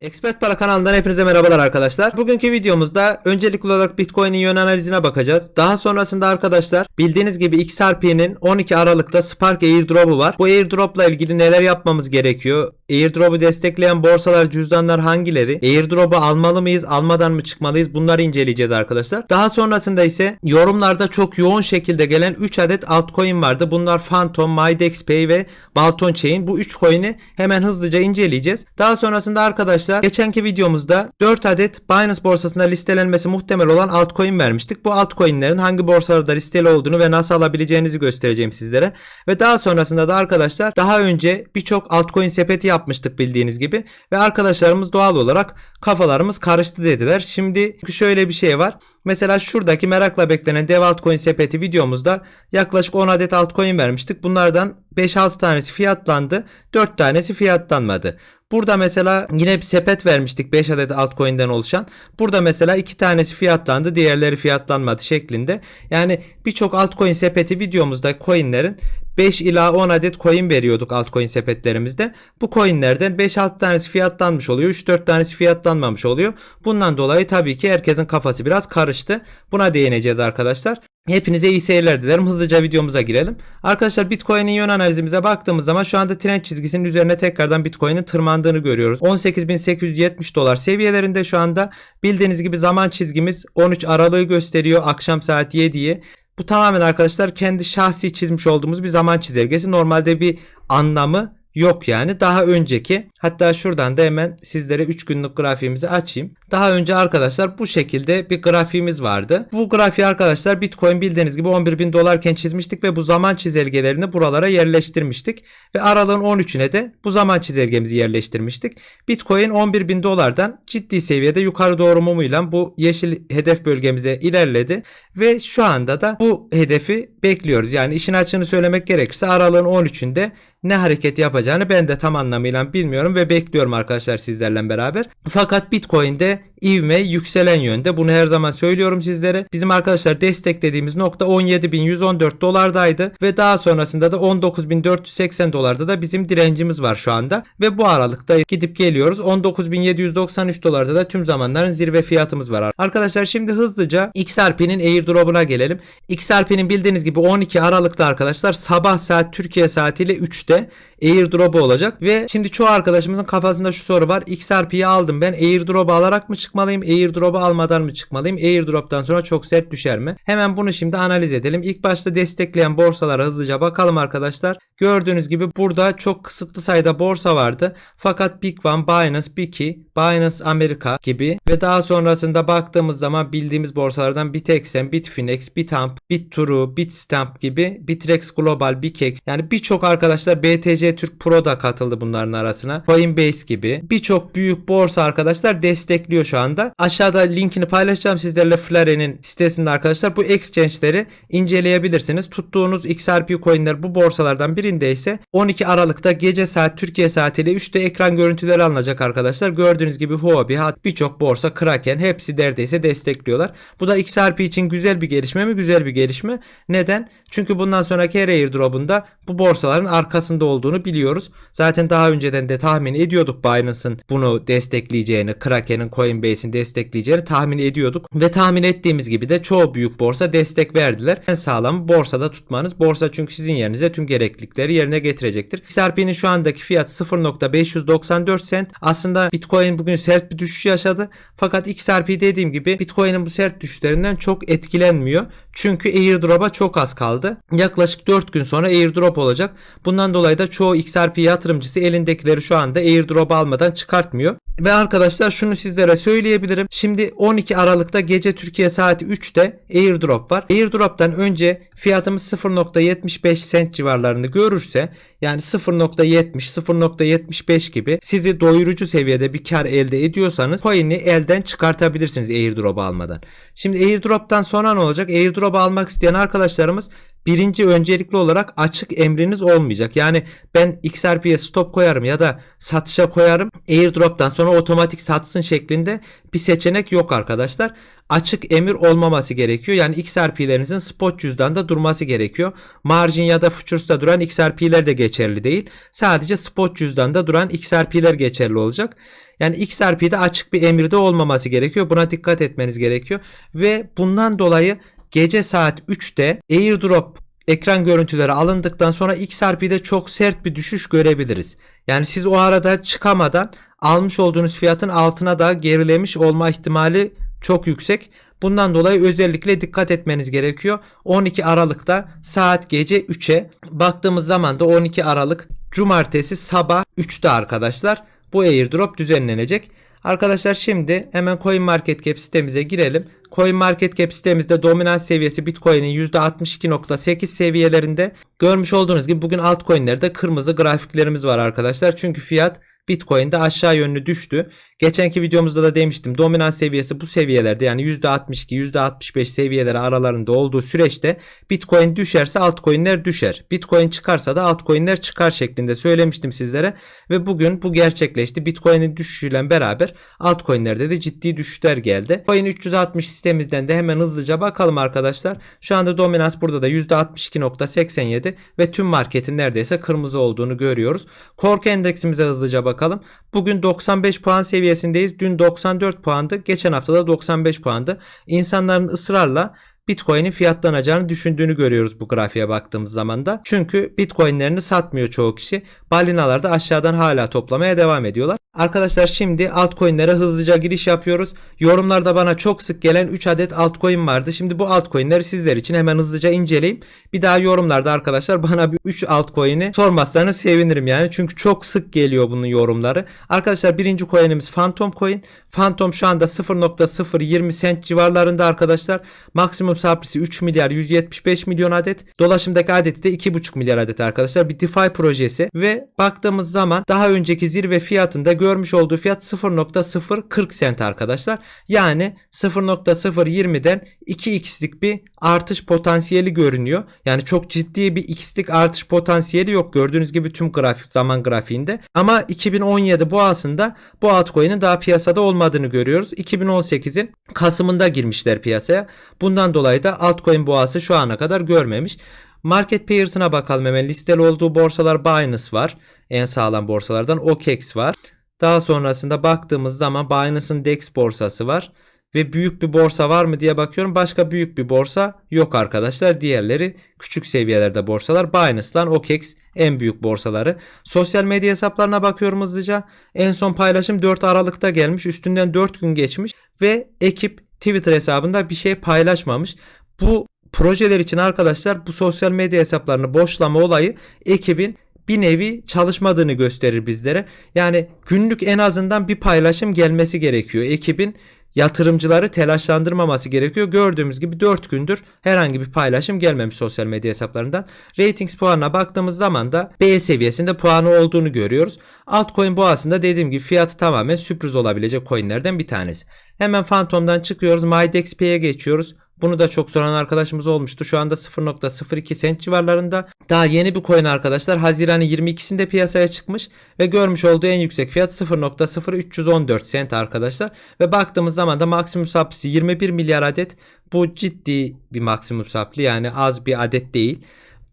Expert Para kanalından hepinize merhabalar arkadaşlar. Bugünkü videomuzda öncelikli olarak Bitcoin'in yön analizine bakacağız. Daha sonrasında arkadaşlar bildiğiniz gibi XRP'nin 12 Aralık'ta Spark Airdrop'u var. Bu Airdrop'la ilgili neler yapmamız gerekiyor? Airdrop'u destekleyen borsalar, cüzdanlar hangileri? Airdrop'u almalı mıyız, almadan mı çıkmalıyız? Bunları inceleyeceğiz arkadaşlar. Daha sonrasında ise yorumlarda çok yoğun şekilde gelen 3 adet altcoin vardı. Bunlar Phantom, MyDexPay ve Balton Chain. Bu 3 coin'i hemen hızlıca inceleyeceğiz. Daha sonrasında arkadaşlar geçenki videomuzda 4 adet Binance borsasında listelenmesi muhtemel olan altcoin vermiştik. Bu altcoin'lerin hangi borsalarda listeli olduğunu ve nasıl alabileceğinizi göstereceğim sizlere. Ve daha sonrasında da arkadaşlar daha önce birçok altcoin sepeti yapmıştık bildiğiniz gibi. Ve arkadaşlarımız doğal olarak kafalarımız karıştı dediler. Şimdi şöyle bir şey var. Mesela şuradaki merakla beklenen dev altcoin sepeti videomuzda yaklaşık 10 adet altcoin vermiştik. Bunlardan 5-6 tanesi fiyatlandı. 4 tanesi fiyatlanmadı. Burada mesela yine bir sepet vermiştik 5 adet altcoin'den oluşan. Burada mesela 2 tanesi fiyatlandı, diğerleri fiyatlanmadı şeklinde. Yani birçok altcoin sepeti videomuzda coin'lerin 5 ila 10 adet coin veriyorduk altcoin sepetlerimizde. Bu coinlerden 5-6 tanesi fiyatlanmış oluyor. 3-4 tanesi fiyatlanmamış oluyor. Bundan dolayı tabii ki herkesin kafası biraz karıştı. Buna değineceğiz arkadaşlar. Hepinize iyi seyirler dilerim. Hızlıca videomuza girelim. Arkadaşlar Bitcoin'in yön analizimize baktığımız zaman şu anda trend çizgisinin üzerine tekrardan Bitcoin'in tırmandığını görüyoruz. 18.870 dolar seviyelerinde şu anda. Bildiğiniz gibi zaman çizgimiz 13 Aralık'ı gösteriyor akşam saat 7'yi. Bu tamamen arkadaşlar kendi şahsi çizmiş olduğumuz bir zaman çizelgesi. Normalde bir anlamı yok yani. Daha önceki hatta şuradan da hemen sizlere 3 günlük grafiğimizi açayım. Daha önce arkadaşlar bu şekilde bir grafiğimiz vardı. Bu grafiği arkadaşlar Bitcoin bildiğiniz gibi 11 bin dolarken çizmiştik ve bu zaman çizelgelerini buralara yerleştirmiştik. Ve aralığın 13'üne de bu zaman çizelgemizi yerleştirmiştik. Bitcoin 11 bin dolardan ciddi seviyede yukarı doğru mumuyla bu yeşil hedef bölgemize ilerledi. Ve şu anda da bu hedefi bekliyoruz. Yani işin açığını söylemek gerekirse aralığın 13'ünde ne hareket yapacağını ben de tam anlamıyla bilmiyorum ve bekliyorum arkadaşlar sizlerle beraber. Fakat Bitcoin'de ivme yükselen yönde. Bunu her zaman söylüyorum sizlere. Bizim arkadaşlar desteklediğimiz nokta 17.114 dolardaydı ve daha sonrasında da 19.480 dolarda da bizim direncimiz var şu anda ve bu aralıkta gidip geliyoruz. 19.793 dolarda da tüm zamanların zirve fiyatımız var. Arkadaşlar şimdi hızlıca XRP'nin airdrop'una gelelim. XRP'nin bildiğiniz gibi 12 Aralık'ta arkadaşlar sabah saat Türkiye saatiyle 3'te airdrop'u olacak ve şimdi çoğu arkadaşımızın kafasında şu soru var. XRP'yi aldım ben airdrop'u alarak mı çıkmalıyım? Airdrop'u almadan mı çıkmalıyım? Airdrop'tan sonra çok sert düşer mi? Hemen bunu şimdi analiz edelim. İlk başta destekleyen borsalara hızlıca bakalım arkadaşlar. Gördüğünüz gibi burada çok kısıtlı sayıda borsa vardı. Fakat Big One, Binance, Biki, Binance Amerika gibi ve daha sonrasında baktığımız zaman bildiğimiz borsalardan Bitexen, Bitfinex, Bitamp, Bitturu, Bitstamp gibi Bitrex Global, Bikex yani birçok arkadaşlar BTC Türk Pro da katıldı bunların arasına. Coinbase gibi birçok büyük borsa arkadaşlar destekliyor şu anda. Aşağıda linkini paylaşacağım sizlerle Flare'nin sitesinde arkadaşlar bu exchange'leri inceleyebilirsiniz. Tuttuğunuz XRP coinler bu borsalardan birinde ise 12 Aralık'ta gece saat Türkiye saatiyle 3'te ekran görüntüleri alınacak arkadaşlar. Gördüğünüz gibi Huobi, birçok borsa, Kraken hepsi neredeyse destekliyorlar. Bu da XRP için güzel bir gelişme mi? Güzel bir gelişme. Neden? Çünkü bundan sonraki her airdrop'unda bu borsaların arkasında olduğunu biliyoruz. Zaten daha önceden de tahmin ediyorduk Binance'ın bunu destekleyeceğini, Kraken'in, Coinbase'in destekleyeceğini tahmin ediyorduk. Ve tahmin ettiğimiz gibi de çoğu büyük borsa destek verdiler. En sağlam borsada tutmanız. Borsa çünkü sizin yerinize tüm gereklilikleri yerine getirecektir. XRP'nin şu andaki fiyat 0.594 sent. Aslında Bitcoin bugün sert bir düşüş yaşadı. Fakat XRP dediğim gibi Bitcoin'in bu sert düşüşlerinden çok etkilenmiyor. Çünkü airdrop'a çok az kaldı. Yaklaşık 4 gün sonra airdrop olacak. Bundan dolayı da çoğu XRP yatırımcısı elindekileri şu anda airdrop almadan çıkartmıyor. Ve arkadaşlar şunu sizlere söyleyebilirim. Şimdi 12 Aralık'ta gece Türkiye saati 3'te airdrop var. Airdrop'tan önce fiyatımız 0.75 sent civarlarını görürse yani 0.70 0.75 gibi sizi doyurucu seviyede bir kar elde ediyorsanız coin'i elden çıkartabilirsiniz airdrop almadan. Şimdi airdrop'tan sonra ne olacak? Airdrop almak isteyen arkadaşlarımız birinci öncelikli olarak açık emriniz olmayacak. Yani ben XRP'ye stop koyarım ya da satışa koyarım. Airdrop'tan sonra otomatik satsın şeklinde bir seçenek yok arkadaşlar. Açık emir olmaması gerekiyor. Yani XRP'lerinizin spot cüzdanda durması gerekiyor. Margin ya da futures'ta duran XRP'ler de geçerli değil. Sadece spot cüzdanda duran XRP'ler geçerli olacak. Yani XRP'de açık bir emirde olmaması gerekiyor. Buna dikkat etmeniz gerekiyor. Ve bundan dolayı gece saat 3'te airdrop ekran görüntüleri alındıktan sonra XRP'de çok sert bir düşüş görebiliriz. Yani siz o arada çıkamadan almış olduğunuz fiyatın altına da gerilemiş olma ihtimali çok yüksek. Bundan dolayı özellikle dikkat etmeniz gerekiyor. 12 Aralık'ta saat gece 3'e baktığımız zaman da 12 Aralık Cumartesi sabah 3'te arkadaşlar bu airdrop düzenlenecek. Arkadaşlar şimdi hemen CoinMarketCap sitemize girelim. CoinMarketCap sitemizde dominans seviyesi Bitcoin'in %62.8 seviyelerinde. Görmüş olduğunuz gibi bugün altcoin'lerde kırmızı grafiklerimiz var arkadaşlar. Çünkü fiyat Bitcoin'de aşağı yönlü düştü. Geçenki videomuzda da demiştim dominans seviyesi bu seviyelerde yani %62 %65 seviyeleri aralarında olduğu süreçte Bitcoin düşerse altcoin'ler düşer. Bitcoin çıkarsa da altcoin'ler çıkar şeklinde söylemiştim sizlere ve bugün bu gerçekleşti. Bitcoin'in düşüşüyle beraber altcoin'lerde de ciddi düşüşler geldi. Coin 360 sitemizden de hemen hızlıca bakalım arkadaşlar. Şu anda dominans burada da %62.87 ve tüm marketin neredeyse kırmızı olduğunu görüyoruz. Korku endeksimize hızlıca bakalım. Bugün 95 puan seviyesindeyiz. Dün 94 puandı. Geçen hafta da 95 puandı. İnsanların ısrarla Bitcoin'in fiyatlanacağını düşündüğünü görüyoruz bu grafiğe baktığımız zaman da. Çünkü Bitcoin'lerini satmıyor çoğu kişi. Balinalar da aşağıdan hala toplamaya devam ediyorlar. Arkadaşlar şimdi altcoin'lere hızlıca giriş yapıyoruz. Yorumlarda bana çok sık gelen 3 adet altcoin vardı. Şimdi bu altcoin'leri sizler için hemen hızlıca inceleyeyim. Bir daha yorumlarda arkadaşlar bana bir 3 altcoin'i sormazsanız sevinirim yani. Çünkü çok sık geliyor bunun yorumları. Arkadaşlar birinci coin'imiz Phantom Coin. Phantom şu anda 0.020 cent civarlarında arkadaşlar. Maksimum supply'si 3 milyar 175 milyon adet. Dolaşımdaki adeti de 2.5 milyar adet arkadaşlar. Bir DeFi projesi ve baktığımız zaman daha önceki zirve fiyatında görmüş olduğu fiyat 0.040 cent arkadaşlar. Yani 0.020'den 2x'lik bir artış potansiyeli görünüyor. Yani çok ciddi bir x'lik artış potansiyeli yok. Gördüğünüz gibi tüm grafik zaman grafiğinde. Ama 2017 boğasında bu altcoin'in daha piyasada olmadığını görüyoruz. 2018'in Kasım'ında girmişler piyasaya. Bundan dolayı da altcoin boğası şu ana kadar görmemiş. Market pairs'ına bakalım hemen. Listeli olduğu borsalar Binance var. En sağlam borsalardan OKEx var. Daha sonrasında baktığımız zaman Binance'ın DEX borsası var. Ve büyük bir borsa var mı diye bakıyorum. Başka büyük bir borsa yok arkadaşlar. Diğerleri küçük seviyelerde borsalar. Binance'dan OKEx en büyük borsaları. Sosyal medya hesaplarına bakıyorum hızlıca. En son paylaşım 4 Aralık'ta gelmiş. Üstünden 4 gün geçmiş. Ve ekip Twitter hesabında bir şey paylaşmamış. Bu projeler için arkadaşlar bu sosyal medya hesaplarını boşlama olayı ekibin bir nevi çalışmadığını gösterir bizlere. Yani günlük en azından bir paylaşım gelmesi gerekiyor. Ekibin yatırımcıları telaşlandırmaması gerekiyor. Gördüğümüz gibi 4 gündür herhangi bir paylaşım gelmemiş sosyal medya hesaplarından. Ratings puanına baktığımız zaman da B seviyesinde puanı olduğunu görüyoruz. Altcoin boğasında dediğim gibi fiyatı tamamen sürpriz olabilecek coinlerden bir tanesi. Hemen Phantom'dan çıkıyoruz. MyDexP'ye geçiyoruz. Bunu da çok soran arkadaşımız olmuştu. Şu anda 0.02 cent civarlarında. Daha yeni bir coin arkadaşlar. Haziran'ın 22'sinde piyasaya çıkmış ve görmüş olduğu en yüksek fiyat 0.0314 cent arkadaşlar. Ve baktığımız zaman da maksimum supply'si 21 milyar adet. Bu ciddi bir maksimum supply yani az bir adet değil.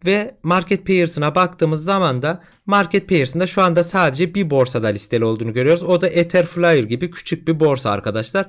Ve market pairs'ına baktığımız zaman da market pairs'ında şu anda sadece bir borsada listeli olduğunu görüyoruz. O da Etherflyer gibi küçük bir borsa arkadaşlar.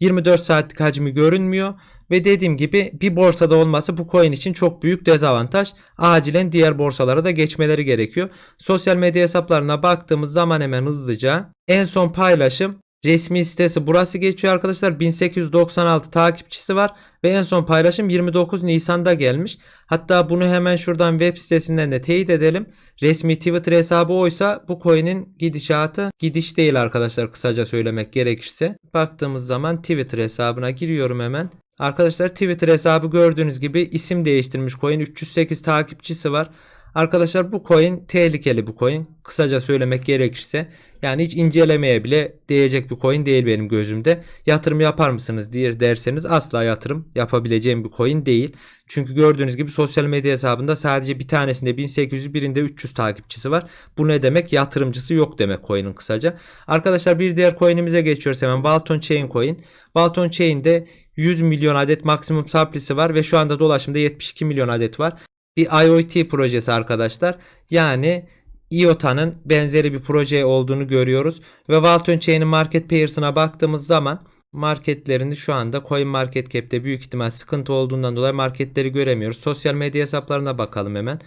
24 saatlik hacmi görünmüyor. Ve dediğim gibi bir borsada olması bu coin için çok büyük dezavantaj. Acilen diğer borsalara da geçmeleri gerekiyor. Sosyal medya hesaplarına baktığımız zaman hemen hızlıca en son paylaşım resmi sitesi burası geçiyor arkadaşlar. 1896 takipçisi var ve en son paylaşım 29 Nisan'da gelmiş. Hatta bunu hemen şuradan web sitesinden de teyit edelim. Resmi Twitter hesabı oysa bu coin'in gidişatı gidiş değil arkadaşlar kısaca söylemek gerekirse. Baktığımız zaman Twitter hesabına giriyorum hemen. Arkadaşlar Twitter hesabı gördüğünüz gibi isim değiştirmiş coin 308 takipçisi var. Arkadaşlar bu coin tehlikeli bu coin. Kısaca söylemek gerekirse yani hiç incelemeye bile değecek bir coin değil benim gözümde. Yatırım yapar mısınız diye derseniz asla yatırım yapabileceğim bir coin değil. Çünkü gördüğünüz gibi sosyal medya hesabında sadece bir tanesinde 1800 birinde 300 takipçisi var. Bu ne demek? Yatırımcısı yok demek coin'in kısaca. Arkadaşlar bir diğer coin'imize geçiyoruz hemen. Walton Chain Coin. Walton Chain'de 100 milyon adet maksimum supply'si var ve şu anda dolaşımda 72 milyon adet var. Bir IoT projesi arkadaşlar. Yani IOTA'nın benzeri bir proje olduğunu görüyoruz. Ve Walton Chain'in market pairs'ına baktığımız zaman marketlerini şu anda Coin Market Cap'te büyük ihtimal sıkıntı olduğundan dolayı marketleri göremiyoruz. Sosyal medya hesaplarına bakalım hemen.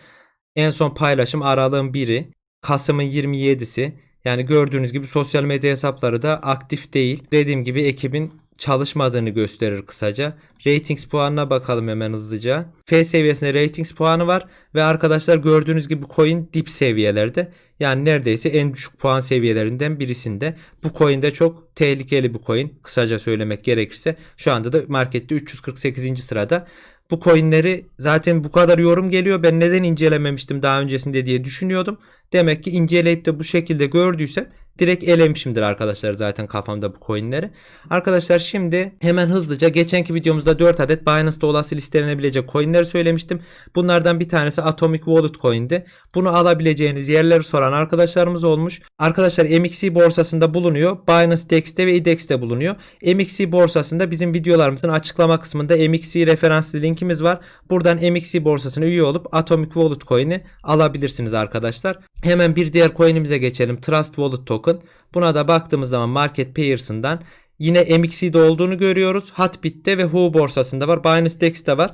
En son paylaşım aralığın 1'i, Kasım'ın 27'si. Yani gördüğünüz gibi sosyal medya hesapları da aktif değil. Dediğim gibi ekibin çalışmadığını gösterir kısaca. Ratings puanına bakalım hemen hızlıca. F seviyesinde ratings puanı var ve arkadaşlar gördüğünüz gibi coin dip seviyelerde. Yani neredeyse en düşük puan seviyelerinden birisinde. Bu coin de çok tehlikeli bir coin. Kısaca söylemek gerekirse şu anda da markette 348. sırada. Bu coinleri zaten bu kadar yorum geliyor. Ben neden incelememiştim daha öncesinde diye düşünüyordum. Demek ki inceleyip de bu şekilde gördüysem direkt elemişimdir arkadaşlar zaten kafamda bu coinleri. Arkadaşlar şimdi hemen hızlıca geçenki videomuzda 4 adet Binance'da olası listelenebilecek coinleri söylemiştim. Bunlardan bir tanesi Atomic Wallet coin'di. Bunu alabileceğiniz yerleri soran arkadaşlarımız olmuş. Arkadaşlar MXC borsasında bulunuyor. Binance Dex'te ve IDEX'te bulunuyor. MXC borsasında bizim videolarımızın açıklama kısmında MXC referanslı linkimiz var. Buradan MXC borsasına üye olup Atomic Wallet coin'i alabilirsiniz arkadaşlar. Hemen bir diğer coin'imize geçelim. Trust Wallet Token. Buna da baktığımız zaman Market Pairs'ından yine MXC'de olduğunu görüyoruz. Hotbit'te ve Hu borsasında var. Binance Dex'te var.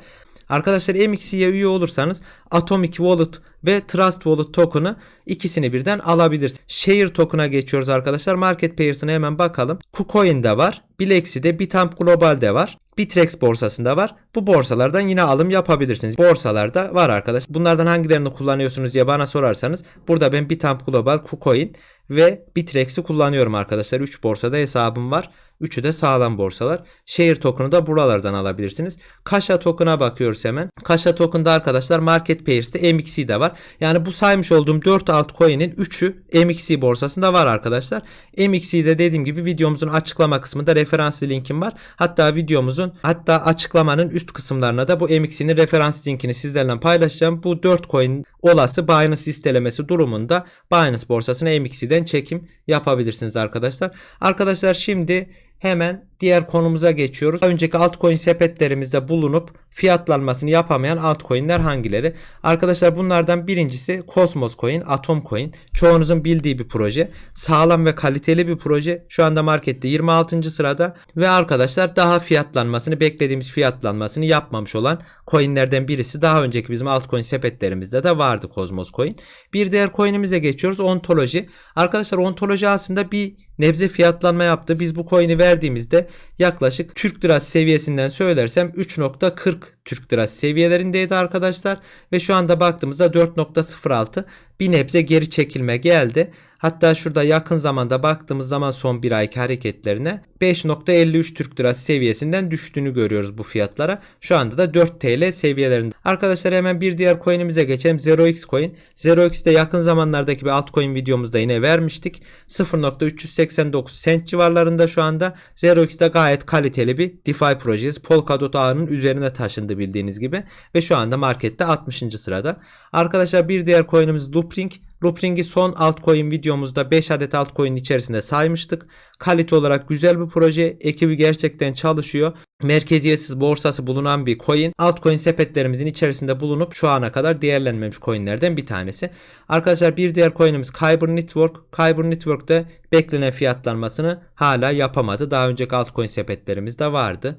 Arkadaşlar MXC'ye üye olursanız Atomic Wallet ve Trust Wallet token'ı ikisini birden alabilirsiniz. Share token'a geçiyoruz arkadaşlar. Market Pairs'ına hemen bakalım. KuCoin'de var. Bilexi'de, Bitamp Global'de var. Bitrex borsasında var. Bu borsalardan yine alım yapabilirsiniz. Borsalarda var arkadaş. Bunlardan hangilerini kullanıyorsunuz diye bana sorarsanız burada ben Bitamp Global, KuCoin ve Bitrex'i kullanıyorum arkadaşlar. 3 borsada hesabım var. Üçü de sağlam borsalar. Share token'ı da buralardan alabilirsiniz. Kaşa token'a bakıyoruz hemen. Kaşa token'da arkadaşlar Market Pairs'te MXC de var. Yani bu saymış olduğum 4 altcoin'in 3'ü MXC borsasında var arkadaşlar. MXC'de dediğim gibi videomuzun açıklama kısmında referanslı linkim var. Hatta videomuzun hatta açıklamanın üst kısımlarına da bu MXC'nin referans linkini sizlerle paylaşacağım. Bu 4 coin olası Binance listelemesi durumunda Binance borsasına MXC'den çekim yapabilirsiniz arkadaşlar. Arkadaşlar şimdi hemen diğer konumuza geçiyoruz. Önceki altcoin sepetlerimizde bulunup fiyatlanmasını yapamayan altcoin'ler hangileri? Arkadaşlar bunlardan birincisi Cosmos Coin, Atom Coin. Çoğunuzun bildiği bir proje. Sağlam ve kaliteli bir proje. Şu anda markette 26. sırada ve arkadaşlar daha fiyatlanmasını beklediğimiz fiyatlanmasını yapmamış olan coinlerden birisi. Daha önceki bizim altcoin sepetlerimizde de vardı Cosmos Coin. Bir diğer coin'imize geçiyoruz. Ontoloji. Arkadaşlar ontoloji aslında bir nebze fiyatlanma yaptı. Biz bu coin'i verdiğimizde yaklaşık Türk lirası seviyesinden söylersem 3.40 Türk lirası seviyelerindeydi arkadaşlar. Ve şu anda baktığımızda 4.06 bir nebze geri çekilme geldi. Hatta şurada yakın zamanda baktığımız zaman son bir ayki hareketlerine 5.53 Türk lirası seviyesinden düştüğünü görüyoruz bu fiyatlara. Şu anda da 4 TL seviyelerinde. Arkadaşlar hemen bir diğer coin'imize geçelim. 0x coin. 0x'te yakın zamanlardaki bir altcoin videomuzda yine vermiştik. 0.389 cent civarlarında şu anda. 0x'te gayet kaliteli bir DeFi projesi. Polkadot ağının üzerine taşındı bildiğiniz gibi. Ve şu anda markette 60. sırada. Arkadaşlar bir diğer coin'imiz Loopring. Loopring'i son altcoin videomuzda 5 adet altcoin içerisinde saymıştık. Kalite olarak güzel bir proje. Ekibi gerçekten çalışıyor. Merkeziyetsiz borsası bulunan bir coin. Altcoin sepetlerimizin içerisinde bulunup şu ana kadar değerlenmemiş coinlerden bir tanesi. Arkadaşlar bir diğer coin'imiz Kyber Network. Kyber Network'te beklenen fiyatlanmasını hala yapamadı. Daha önceki altcoin sepetlerimizde vardı.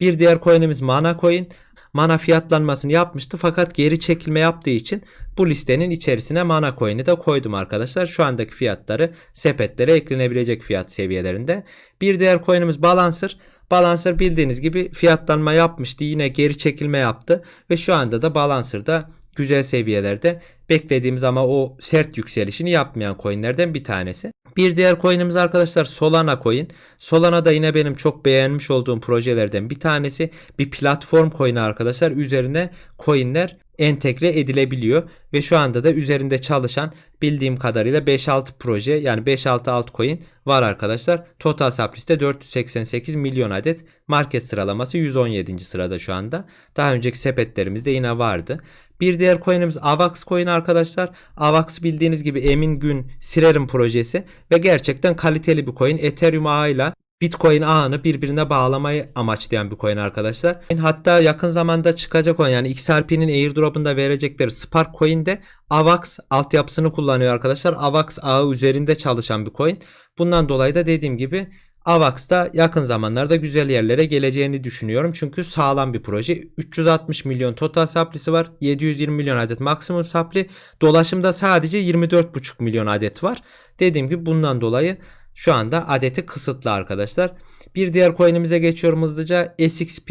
Bir diğer coin'imiz Mana Coin. Mana fiyatlanmasını yapmıştı fakat geri çekilme yaptığı için bu listenin içerisine Mana Coin'i de koydum arkadaşlar. Şu andaki fiyatları sepetlere eklenebilecek fiyat seviyelerinde. Bir diğer coin'imiz Balancer. Balancer bildiğiniz gibi fiyatlanma yapmıştı. Yine geri çekilme yaptı ve şu anda da Balancer'da güzel seviyelerde beklediğimiz ama o sert yükselişini yapmayan coinlerden bir tanesi. Bir diğer coin'imiz arkadaşlar Solana coin. Solana da yine benim çok beğenmiş olduğum projelerden bir tanesi. Bir platform coin'i arkadaşlar. Üzerine coin'ler entegre edilebiliyor ve şu anda da üzerinde çalışan bildiğim kadarıyla 5-6 proje yani 5-6 altcoin var arkadaşlar. Total supply'de 488 milyon adet. Market sıralaması 117. sırada şu anda. Daha önceki sepetlerimizde yine vardı. Bir diğer coin'imiz AVAX coin arkadaşlar. AVAX bildiğiniz gibi Emin Gün Sirer'in projesi ve gerçekten kaliteli bir coin. Ethereum ağıyla Bitcoin ağını birbirine bağlamayı amaçlayan bir coin arkadaşlar. Hatta yakın zamanda çıkacak olan yani XRP'nin airdrop'unda verecekleri Spark coin de AVAX altyapısını kullanıyor arkadaşlar. AVAX ağı üzerinde çalışan bir coin. Bundan dolayı da dediğim gibi AVAX da yakın zamanlarda güzel yerlere geleceğini düşünüyorum. Çünkü sağlam bir proje. 360 milyon total supply'si var. 720 milyon adet maksimum supply. Dolaşımda sadece 24,5 milyon adet var. Dediğim gibi bundan dolayı şu anda adeti kısıtlı arkadaşlar. Bir diğer coin'imize geçiyorum hızlıca. SXP.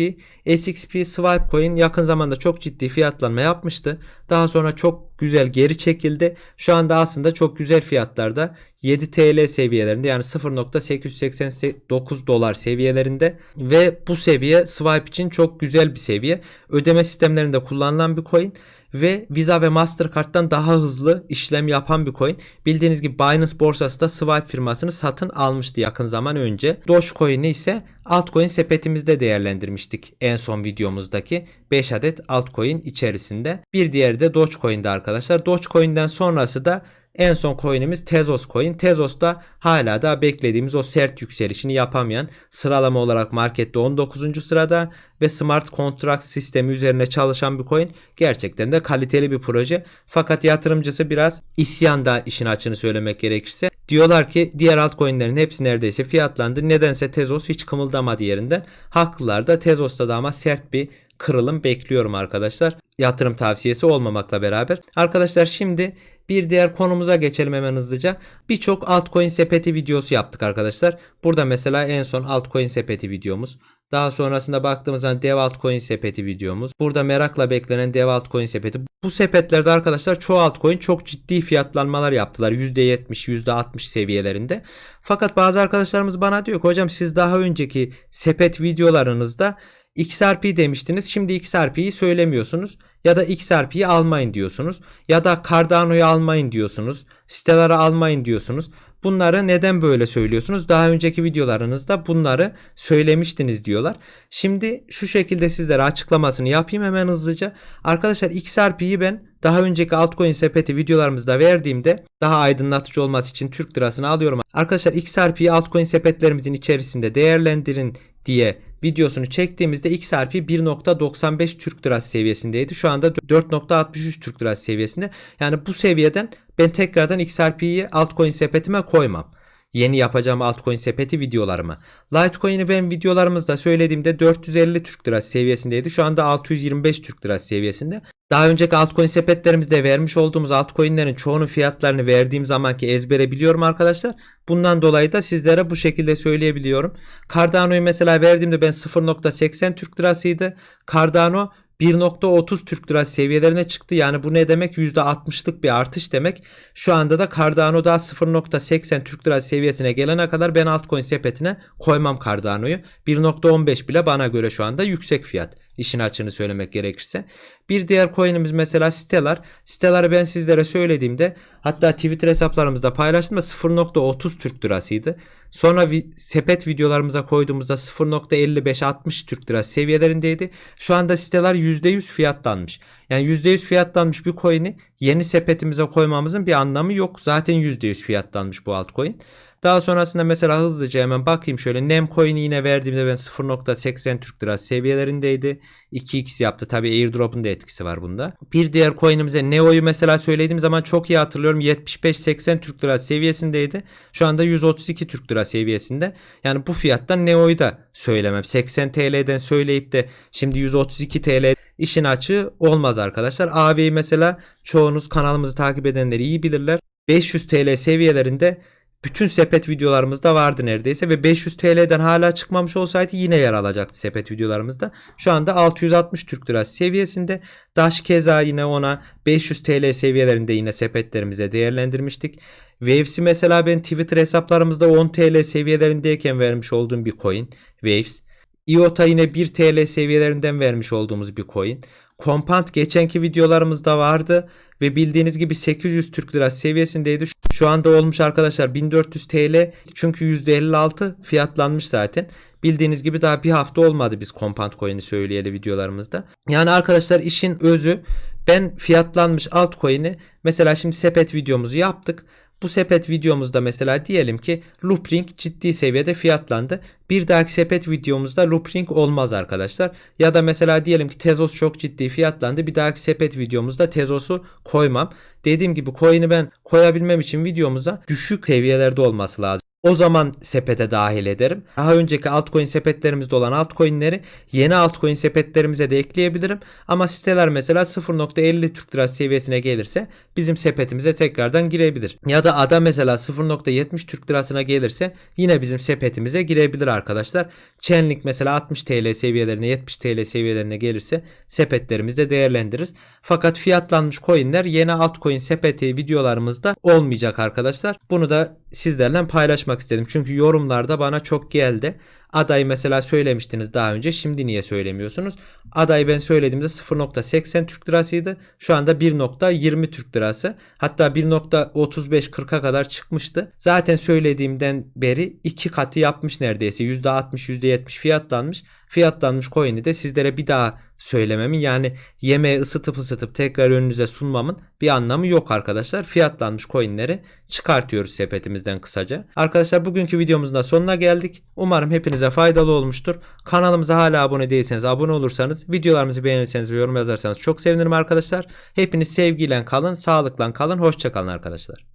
SXP Swipe coin yakın zamanda çok ciddi fiyatlanma yapmıştı. Daha sonra çok güzel geri çekildi. Şu anda aslında çok güzel fiyatlarda 7 TL seviyelerinde yani 0.889 dolar seviyelerinde ve bu seviye Swipe için çok güzel bir seviye. Ödeme sistemlerinde kullanılan bir coin ve Visa ve Mastercard'dan daha hızlı işlem yapan bir coin. Bildiğiniz gibi Binance borsası da Swipe firmasını satın almıştı yakın zaman önce. Dogecoin'i ise altcoin sepetimizde değerlendirmiştik en son videomuzdaki 5 adet altcoin içerisinde. Bir diğeri de Dogecoin'de arkadaşlar. Dogecoin'den sonrası da en son coin'imiz Tezos coin. Tezos da hala da beklediğimiz o sert yükselişini yapamayan sıralama olarak markette 19. sırada ve smart contract sistemi üzerine çalışan bir coin. Gerçekten de kaliteli bir proje. Fakat yatırımcısı biraz isyanda işin açını söylemek gerekirse. Diyorlar ki diğer altcoin'lerin hepsi neredeyse fiyatlandı. Nedense Tezos hiç kımıldamadı yerinden. Haklılar da Tezos'ta da ama sert bir kırılım bekliyorum arkadaşlar. Yatırım tavsiyesi olmamakla beraber. Arkadaşlar şimdi bir diğer konumuza geçelim hemen hızlıca. Birçok altcoin sepeti videosu yaptık arkadaşlar. Burada mesela en son altcoin sepeti videomuz. Daha sonrasında baktığımız zaman dev altcoin sepeti videomuz. Burada merakla beklenen dev altcoin sepeti. Bu sepetlerde arkadaşlar çoğu altcoin çok ciddi fiyatlanmalar yaptılar. %70, %60 seviyelerinde. Fakat bazı arkadaşlarımız bana diyor ki hocam siz daha önceki sepet videolarınızda XRP demiştiniz. Şimdi XRP'yi söylemiyorsunuz. Ya da XRP'yi almayın diyorsunuz. Ya da Cardano'yu almayın diyorsunuz. Stellar'ı almayın diyorsunuz. Bunları neden böyle söylüyorsunuz? Daha önceki videolarınızda bunları söylemiştiniz diyorlar. Şimdi şu şekilde sizlere açıklamasını yapayım hemen hızlıca. Arkadaşlar XRP'yi ben daha önceki altcoin sepeti videolarımızda verdiğimde daha aydınlatıcı olması için Türk lirasını alıyorum. Arkadaşlar XRP'yi altcoin sepetlerimizin içerisinde değerlendirin diye videosunu çektiğimizde XRP 1.95 Türk lirası seviyesindeydi. Şu anda 4.63 Türk lirası seviyesinde. Yani bu seviyeden ben tekrardan XRP'yi altcoin sepetime koymam. Yeni yapacağım altcoin sepeti videolarımı. Litecoin'i ben videolarımızda söylediğimde 450 Türk lirası seviyesindeydi. Şu anda 625 Türk lirası seviyesinde. Daha önceki altcoin sepetlerimizde vermiş olduğumuz altcoin'lerin çoğunun fiyatlarını verdiğim zamanki ezbere biliyorum arkadaşlar. Bundan dolayı da sizlere bu şekilde söyleyebiliyorum. Cardano'yu mesela verdiğimde ben 0.80 Türk lirasıydı. Cardano 1.30 Türk lirası seviyelerine çıktı. Yani bu ne demek? %60'lık bir artış demek. Şu anda da Cardano daha 0.80 Türk lirası seviyesine gelene kadar ben altcoin sepetine koymam Cardano'yu. 1.15 bile bana göre şu anda yüksek fiyat. İşin açığını söylemek gerekirse. Bir diğer coin'imiz mesela Stellar. Stellar'ı ben sizlere söylediğimde hatta Twitter hesaplarımızda paylaştığımda 0.30 Türk lirasıydı. Sonra vi- sepet videolarımıza koyduğumuzda 0.55-60 Türk lirası seviyelerindeydi. Şu anda Stellar %100 fiyatlanmış. Yani %100 fiyatlanmış bir coin'i yeni sepetimize koymamızın bir anlamı yok. Zaten %100 fiyatlanmış bu altcoin. Daha sonrasında mesela hızlıca hemen bakayım şöyle Nem coin'i yine verdiğimde ben 0.80 Türk lirası seviyelerindeydi. 2x yaptı. Tabi airdrop'un da etkisi var bunda. Bir diğer coin'imize Neo'yu mesela söylediğim zaman çok iyi hatırlıyorum. 75-80 Türk lirası seviyesindeydi. Şu anda 132 Türk lira seviyesinde. Yani bu fiyattan Neo'yu da söylemem. 80 TL'den söyleyip de şimdi 132 TL işin açığı olmaz arkadaşlar. AV'yi mesela çoğunuz kanalımızı takip edenleri iyi bilirler. 500 TL seviyelerinde bütün sepet videolarımızda vardı neredeyse ve 500 TL'den hala çıkmamış olsaydı yine yer alacaktı sepet videolarımızda. Şu anda 660 Türk Lirası seviyesinde. Daş keza yine ona 500 TL seviyelerinde yine sepetlerimizde değerlendirmiştik. Waves'i mesela ben Twitter hesaplarımızda 10 TL seviyelerindeyken vermiş olduğum bir coin. Waves. IOTA yine 1 TL seviyelerinden vermiş olduğumuz bir coin. Compound geçenki videolarımızda vardı ve bildiğiniz gibi 800 Türk Lirası seviyesindeydi. Şu anda olmuş arkadaşlar 1400 TL çünkü %56 fiyatlanmış zaten. Bildiğiniz gibi daha bir hafta olmadı biz Compound Coin'i söyleyeli videolarımızda. Yani arkadaşlar işin özü ben fiyatlanmış altcoin'i mesela şimdi sepet videomuzu yaptık. Bu sepet videomuzda mesela diyelim ki Loopring ciddi seviyede fiyatlandı. Bir dahaki sepet videomuzda Loopring olmaz arkadaşlar. Ya da mesela diyelim ki Tezos çok ciddi fiyatlandı. Bir dahaki sepet videomuzda Tezos'u koymam. Dediğim gibi coin'i ben koyabilmem için videomuza düşük seviyelerde olması lazım. O zaman sepete dahil ederim. Daha önceki altcoin sepetlerimizde olan altcoin'leri yeni altcoin sepetlerimize de ekleyebilirim. Ama siteler mesela 0.50 Türk Lirası seviyesine gelirse bizim sepetimize tekrardan girebilir. Ya da ada mesela 0.70 Türk Lirasına gelirse yine bizim sepetimize girebilir arkadaşlar. Chainlink mesela 60 TL seviyelerine 70 TL seviyelerine gelirse sepetlerimizde değerlendiririz. Fakat fiyatlanmış coinler yeni altcoin sepeti videolarımızda olmayacak arkadaşlar. Bunu da sizlerle paylaşmak istedim. Çünkü yorumlarda bana çok geldi. Adayı mesela söylemiştiniz daha önce. Şimdi niye söylemiyorsunuz? Adayı ben söylediğimde 0.80 Türk lirasıydı. Şu anda 1.20 Türk lirası. Hatta 1.35-40'a kadar çıkmıştı. Zaten söylediğimden beri iki katı yapmış neredeyse. %60 %70 fiyatlanmış. Fiyatlanmış coin'i de sizlere bir daha söylememin yani yemeği ısıtıp ısıtıp tekrar önünüze sunmamın bir anlamı yok arkadaşlar. Fiyatlanmış coin'leri çıkartıyoruz sepetimizden kısaca. Arkadaşlar bugünkü videomuzun da sonuna geldik. Umarım hepinize faydalı olmuştur. Kanalımıza hala abone değilseniz abone olursanız, videolarımızı beğenirseniz ve yorum yazarsanız çok sevinirim arkadaşlar. Hepiniz sevgiyle kalın, sağlıkla kalın, hoşçakalın arkadaşlar.